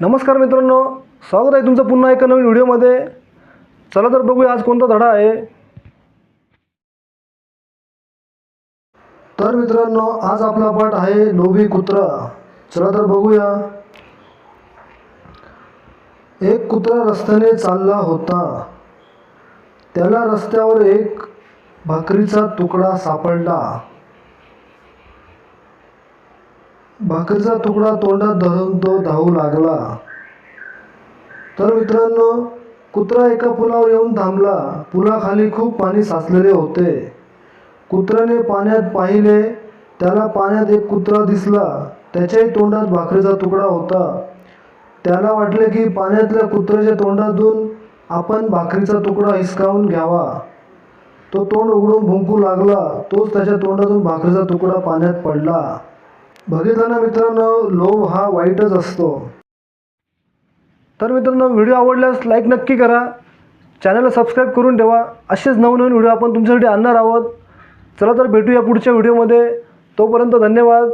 नमस्कार मित्रांनो स्वागत आहे तुमचं पुन्हा एका नवीन व्हिडिओमध्ये. चला तर बघूया आज कोणता धडा आहे. तर मित्रांनो आज आपला पाठ आहे लोभी कुत्रा. चला तर बघूया. एक कुत्रा रस्त्याने चालला होता. त्याला रस्त्यावर एक भाकरीचा तुकडा सापडला. भाकरीचा तुकडा तोंडात धरून तो धावू लागला. तर मित्रांनो कुत्रा एका पुलावर येऊन थांबला. पुलाखाली खूप पाणी साचलेले होते. कुत्र्याने पाण्यात पाहिले. त्याला पाण्यात एक कुत्रा दिसला. त्याच्याही तोंडात भाकरीचा तुकडा होता. त्याला वाटले की पाण्यातल्या कुत्र्याच्या तोंडातून आपण भाकरीचा तुकडा हिसकावून घ्यावा. तो तोंड उघडून भुंकू लागला. तोच त्याच्या तोंडातून भाकरीचा तुकडा पाण्यात पडला. बघितलं मित्रांनो लोभ हा वाईटच असतो. तर मित्रांनो व्हिडिओ आवडल्यास लाईक नक्की करा. चॅनलला सबस्क्राईब करून ठेवा. असेच नवनवीन व्हिडिओ आपण तुमच्यासाठी आणणार आहोत. चला तर भेटूया पुढच्या व्हिडिओमध्ये तोपर्यंत धन्यवाद.